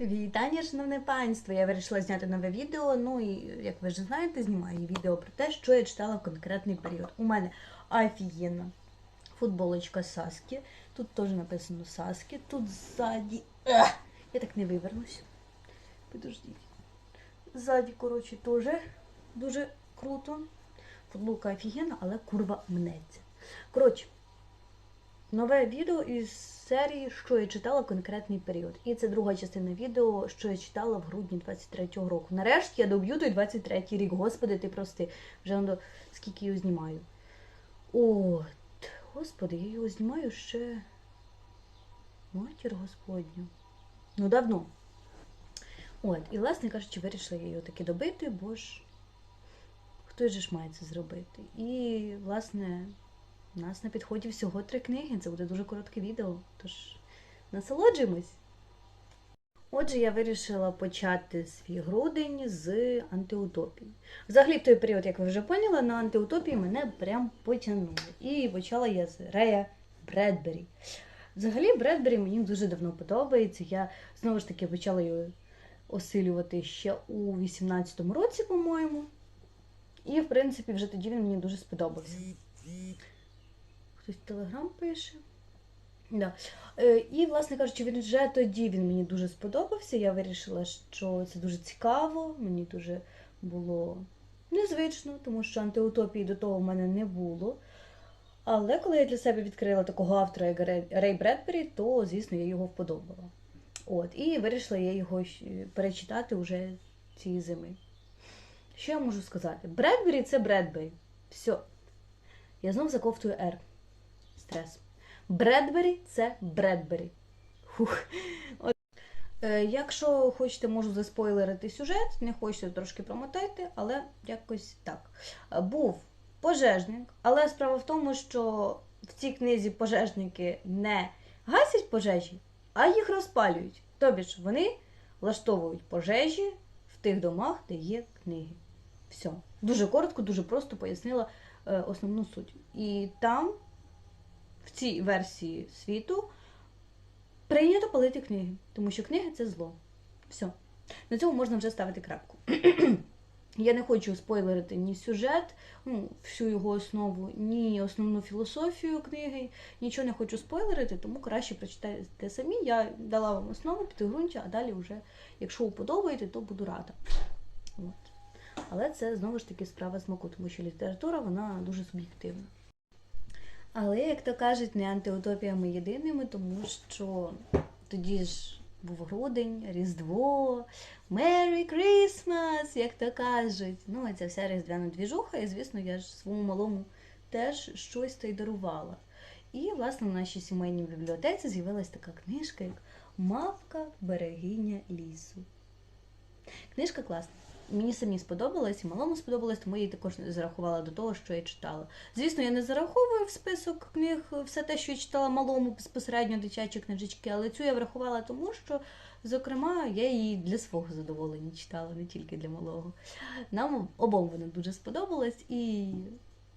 Вітання, шановне панство! Я вирішила зняти нове відео. Ну і як ви вже знаєте, знімаю відео про те, що я читала в конкретний період. У мене офігенна футболочка Саскі. Тут теж написано Саскі. Тут ззаді. Ех! Я так не вивернусь. Підождіть. Ззаді, коротше, теж дуже круто. Футболка офігенна, але курва мнеться. Коротше, Нове відео із серії, що я читала в конкретний період. І це друга частина відео, що я читала в грудні 23-го року. Нарешті я доб'ю той 23-й рік. Господи, ти прости. Вже воно скільки його знімаю. От, господи, я його знімаю ще. Матір Господню. Ну, давно. От, і, власне кажучи, вирішила я його таки добити, бо ж хто ж має це зробити. І, власне, у нас на підході всього три книги. Це буде дуже коротке відео, тож насолоджуємось. Отже, я вирішила почати свій грудень з антиутопії. Взагалі, в той період, як ви вже поняли, на антиутопії мене прям потягнуло. І почала я з Рея Бредбері. Взагалі, Бредбері мені дуже давно подобається. Я знову ж таки почала його осилювати ще у 18-му році, по-моєму. І, в принципі, вже тоді він мені дуже сподобався. Хтось в телеграм пише. Да. Е, І, власне кажучи, він вже тоді він мені дуже сподобався. Я вирішила, що це дуже цікаво, мені дуже було незвично, тому що антиутопії до того в мене не було. Але коли я для себе відкрила такого автора, як Рей- Бредбері, то, звісно, я його вподобала. От, і вирішила я його перечитати уже цієї зими. Що я можу сказати? Бредбері це Бредбері. Все. Я знов заковтую R. Стрес. Бредбері це Бредбері. Фух. Е, якщо хочете, можу заспойлерити сюжет, не хочете трошки промотайте, але якось так. Е, Був пожежник, але справа в тому, що в цій книзі пожежники не гасять пожежі, а їх розпалюють. Тобі ж вони влаштовують пожежі в тих домах, де є книги. Все. Дуже коротко, дуже просто пояснила е, основну суть. І там в цій версії світу прийнято палити книги, тому що книги це зло. Все. На цьому можна вже ставити крапку. Я не хочу спойлерити ні сюжет, ну, всю його основу, ні основну філософію книги. Нічого не хочу спойлерити, тому краще прочитайте самі. Я дала вам основу підґрунтя, а далі вже, якщо уподобаєте, то буду рада. От. Але це знову ж таки справа смаку, тому що література вона дуже суб'єктивна. Але, як то кажуть, не антиутопіями єдиними, тому що тоді ж був грудень, Різдво, Merry Christmas, як то кажуть. Ну, і ця вся різдвяна двіжуха, і, звісно, я ж своєму малому теж щось то й дарувала. І, власне, в нашій сімейній бібліотеці з'явилась така книжка, як Мавка берегиня лісу. Книжка класна. Мені самі сподобалась, і малому сподобалось, тому я її також зарахувала до того, що я читала. Звісно, я не зараховую в список книг все те, що я читала малому безпосередньо дитячі книжечки, але цю я врахувала тому, що, зокрема, я її для свого задоволення читала, не тільки для малого. Нам обом вона дуже сподобалась, і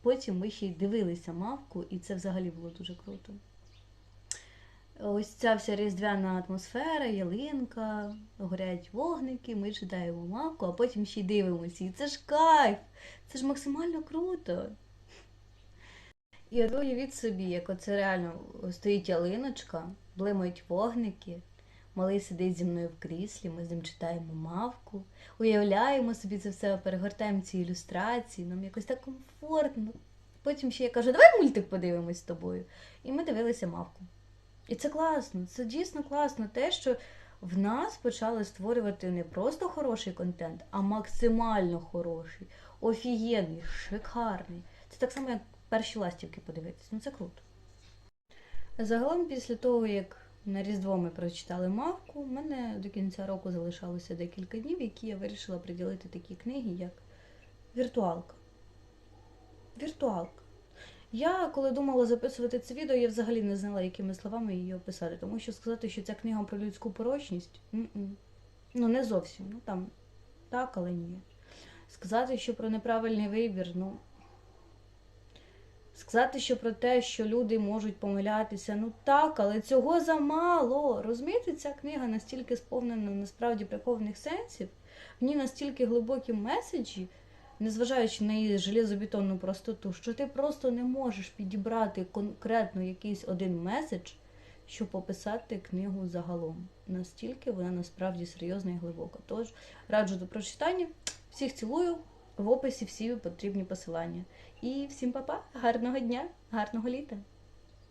потім ми ще й дивилися мавку, і це взагалі було дуже круто. Ось ця вся різдвяна атмосфера, ялинка, горять вогники, ми читаємо мавку, а потім ще й дивимося. І це ж кайф! Це ж максимально круто. І от уявіть собі, як оце реально стоїть ялиночка, блимають вогники, малий сидить зі мною в кріслі, ми з ним читаємо мавку, уявляємо собі це все, перегортаємо ці ілюстрації, нам якось так комфортно. Потім ще я кажу, давай мультик подивимось з тобою. І ми дивилися мавку. І це класно, це дійсно класно. Те, що в нас почали створювати не просто хороший контент, а максимально хороший, офігенний, шикарний. Це так само, як перші ластівки подивитись. Ну це круто. Загалом, після того, як на Різдво ми прочитали мавку, у мене до кінця року залишалося декілька днів, які я вирішила приділити такі книги, як Віртуалка. Віртуалка. Я, коли думала записувати це відео, я взагалі не знала, якими словами її описати, тому що сказати, що ця книга про людську порочність, м-м. ну не зовсім. Ну там так, але ні. Сказати, що про неправильний вибір, ну Сказати, що про те, що люди можуть помилятися, ну так, але цього замало. Розумієте, ця книга настільки сповнена насправді прихованих сенсів, в ній настільки глибокі меседжі, незважаючи на її железобетонну простоту, що ти просто не можеш підібрати конкретно якийсь один меседж, щоб описати книгу загалом. Настільки вона насправді серйозна і глибока. Тож раджу до прочитання. Всіх цілую. В описі всі потрібні посилання. І всім па-па, гарного дня, гарного літа!